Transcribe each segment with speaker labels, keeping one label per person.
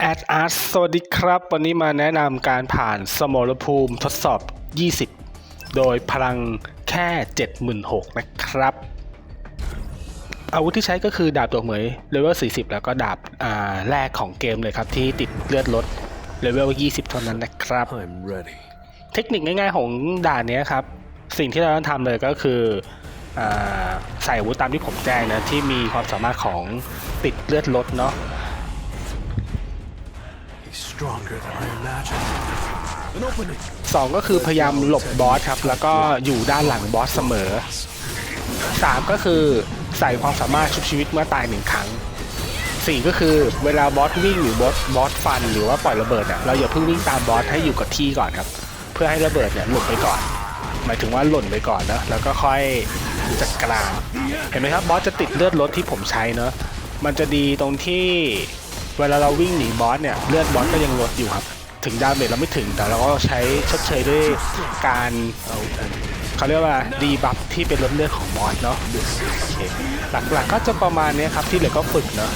Speaker 1: แอดอาร์ตสวัสดีครับ วันนี้มาแนะนำการผ่านสมรภูมิทดสอบ 20 โดยพลังแค่ 76,000 นะครับ อาวุธที่ใช้ก็คือดาบตัวเหมยเลเวล 40 แล้วก็ดาบอ่าแรกของเกมเลยครับ ที่ติดเลือดลดเลเวล 20 เท่านั้นนะครับ
Speaker 2: I'm ready.
Speaker 1: เทคนิคง่ายๆของด่านเนี้ยครับ สิ่งที่เราต้องทำเลยก็คืออาใส่อาวุธตามที่ผมแจ้งนะ ที่มีความสามารถของติดเลือดลดเนาะ สองก็คือพยายามหลบบอสครับ แล้วก็อยู่ด้านหลังบอสเสมอสามก็คือใส่ความสามารถชุบชีวิตเมื่อตายหนึ่งครั้งสี่ก็คือเวลาบอสวิ่งหรือบอสบอสฟันหรือว่าปล่อยระเบิดเนี่ยเราอย่าเพิ่งวิ่งตามบอสให้อยู่กับที่ก่อนครับ เพื่อให้ระเบิดเนี่ยหลุดไปก่อน หมายถึงว่าหล่นไปก่อนนะแล้วก็ค่อยจัดกลารเห็นไหมครับบอสจะติดเลือดรถที่ผมใช้เนอะมันจะดีตรงที่ เวลาเราวิ่งหนีบอสเนี่ยเลือดบอสก็ยังลดอยู่ครับ ถึงดาเมจเราไม่ถึงแต่เราก็ใช้ชดเชยด้วยการเขาเรียกว่าดีบัฟที่เป็นลดเลือดของบอสเนาะหลักๆก็จะประมาณนี้ครับที่เหลือก็ฝึกเนาะ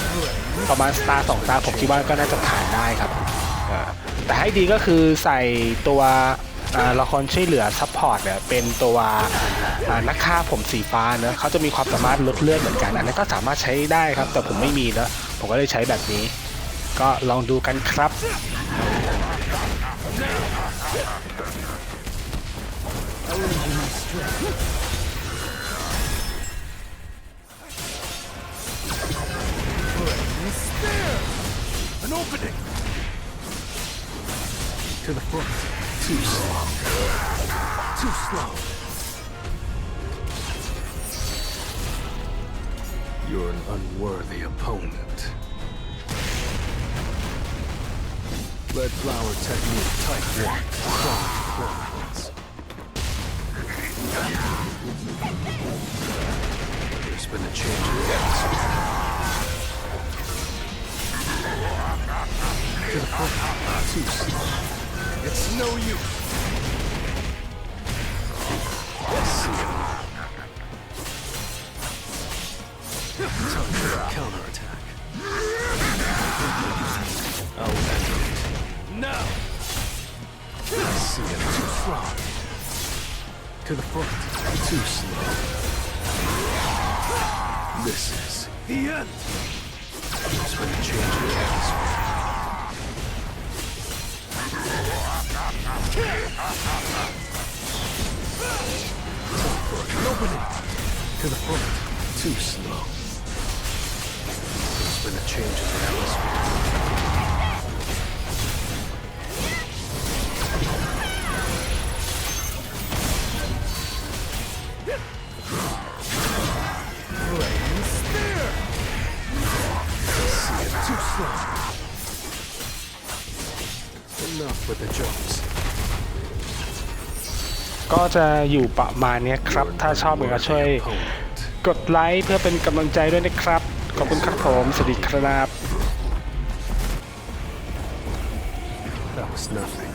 Speaker 1: ประมาณสตาร์สองตาผมคิดว่าก็น่าจะผ่านได้ครับแต่ให้ดีก็คือใส่ตัวละครช่วยเหลือซัพพอร์ตเนี่ยเป็นตัวนักฆ่าผมสีฟ้าเนะเขาจะมีความสามารถลดเลือดเหมือนกันอันนั้นก็สามารถใช้ได้ครับ แต่ผมไม่มีเนะผมก็เลยใช้แบบนี้ ก็ลองดูกันครับ
Speaker 2: An opening. To the front. Too slow. Too slow. You're an unworthy opponent. Red flower technique type one. Strong performance. There's been a change to the front. Too slow. It's no use. To the front. Too slow. This is the end. There's been a change the atmosphere. An opening to the front. Too slow. Been a change in the atmosphere. Enough with the jumps.
Speaker 1: ก็จะอยู่ประมาณเนี้ยครับ ถ้าชอบก็ช่วย
Speaker 2: Opponent.
Speaker 1: กดไลค์เพื่อเป็นกำลังใจด้วยนะครับ ขอบคุณครับผม สวัสดีครับ
Speaker 2: That was nothing.